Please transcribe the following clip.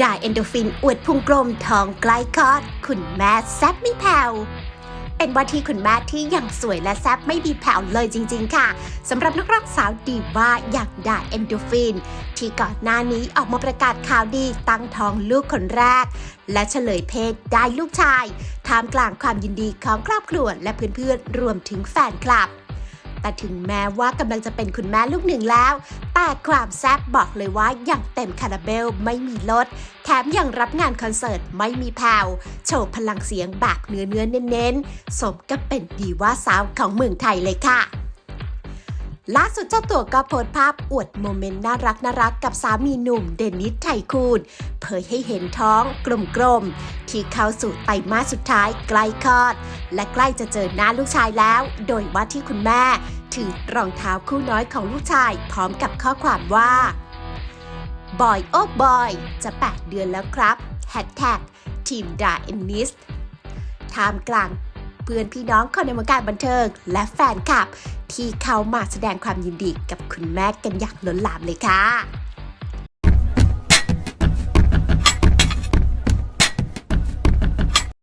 ได้เอนโดรฟินอวดพุงกลมทองใกล้คลอด คุณแม่แซบไม่แผ่วเป็นว่าที่คุณแม่ที่ยังสวยและแซ่บไม่มีแผ่วเลยจริง ๆ ค่ะสำหรับนักร้องสาวดีว่าอย่างดาเอนโดรฟิน ที่ก่อนหน้านี้ออกมาประกาศข่าวดีตั้งท้องลูกคนแรก และเฉลยเพศได้ลูกชายท่ามกลางความยินดีของครอบครัวและเพื่อนๆรวมถึงแฟนคลับแต่ถึงแม้ว่ากำลังจะเป็นคุณแม่ลูกหนึ่งแล้ว แต่ความแซ่บบอกเลยว่าอย่างเต็มคาราเบลไม่มีลด แถมยังรับงานคอนเสิร์ตไม่มีแผ่วโชว์พลังเสียงแบบเนื้อเนื้อเน้นๆ สมกับเป็นดีว่าสาวของเมืองไทยเลยค่ะล่าสุดเจ้าตัวก็โพสต์ภาพอวดโมเมนต์น่ารักน่ารักกับสามีหนุ่มเดนิสไทคูนเผยให้เห็นท้องกลมๆ ที่เข้าสู่ไตรมาสสุดท้ายใกล้คลอด และใกล้จะเจอหน้าลูกชายแล้ว โดยว่าที่คุณแม่ ถือรองเท้าคู่น้อยของลูกชาย พร้อมกับข้อความว่าบอยโอ้บอยจะ 8 เดือนแล้วครับแฮชแท็กทีมดาเอนนิสท่ามกลางเพื่อนพี่น้องคนในวงการบันเทิง และแฟนคลับ ที่เข้ามาแสดงความยินดีกับคุณแม่กันอย่างล้นหลามเลยค่ะ